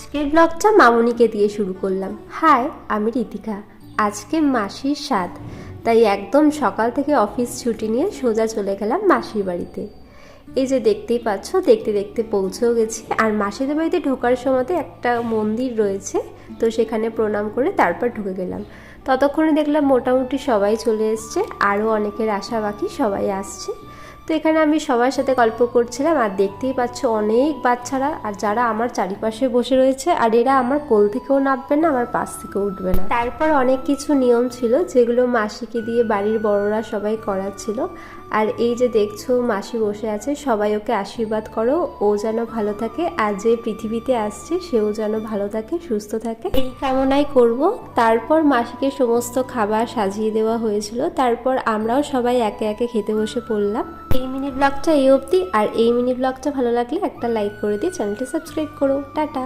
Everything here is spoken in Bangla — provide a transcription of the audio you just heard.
আজকের ব্লগটা মামুনিকে দিয়ে শুরু করলাম। হাই, আমি রীতিকা। আজকে মাসির স্বাদ। তাই একদম সকাল থেকে অফিস ছুটি নিয়ে সোজা চলে গেলাম মাসির বাড়িতে। এই যে দেখতেই পাচ্ছ, দেখতে দেখতে পৌঁছেও গেছি। আর মাসিদের বাড়িতে ঢোকার সময়তে একটা মন্দির রয়েছে, তো সেখানে প্রণাম করে তারপর ঢুকে গেলাম। ততক্ষণে দেখলাম মোটামুটি সবাই চলে এসছে, আরও অনেকের আশা বাকি সবাই আসছে। তো এখানে আমি সবার সাথে গল্প করছিলাম, আর দেখতেই পাচ্ছ অনেক বাচ্চারা, আর যারা আমার চারিপাশে বসে রয়েছে, আর এরা আমার কোল থেকেও নামবে না, আমার পাশ থেকেও উঠবে না। তারপর অনেক কিছু নিয়ম ছিল, যেগুলো মাসিকে দিয়ে বাড়ির বড়রা সবাই করাচ্ছিল। আর এই যে দেখছ মাসি বসে আছে, সবাই ওকে আশীর্বাদ করো, ও যেন ভালো থাকে, আর যে পৃথিবীতে আসছে, সেও যেন ভালো থাকে, সুস্থ থাকে। এই কামনাই করব। তারপর মাসিকে সমস্ত খাবার সাজিয়ে দেওয়া হয়েছিল। তারপর আমরাও সবাই একে একে খেতে বসে পড়লাম। এই মিনি ব্লগটা এই অবধি। আর এই মিনি ব্লগটা ভালো লাগলে একটা লাইক করে দিয়ে চ্যানেলটি সাবস্ক্রাইব করো। টাটা।